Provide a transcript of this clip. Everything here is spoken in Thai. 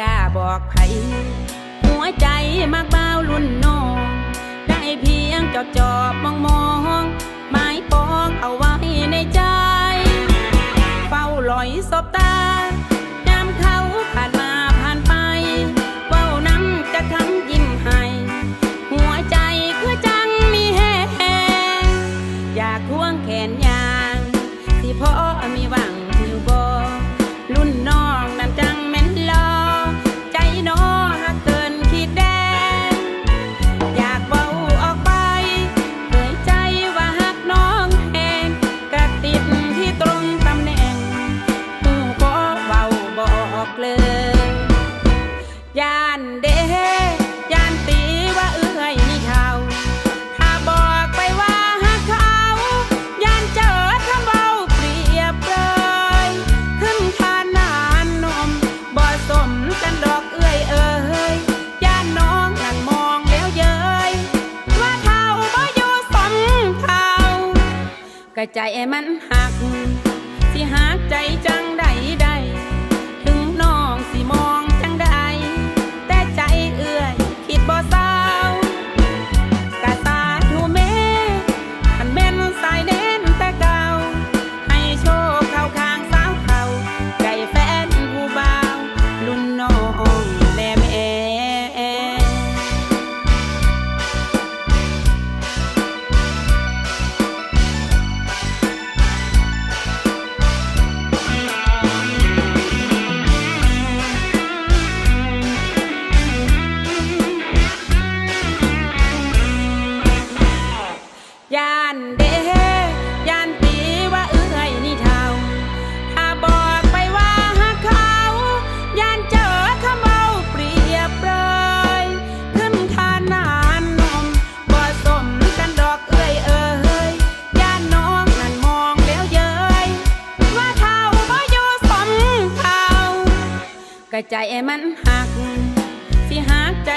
กล้าบอกใคหัวใจมากเบาลุ่นนอง ได้เพียงจอบจอบมองมองไม้ปองเอาไว้ในใจ เฝ้าลอยสบตาน้ำเขาผ่านมาผ่านไป เฝ้าน้ำจะทั้งยิ้มให้ หัวใจคือจังมีแหงอยากควงแขนยาง ที่พ่อมีหวัง กระใจมันหัก สิหักใจจัง กระใจมันหัก สิหักใจ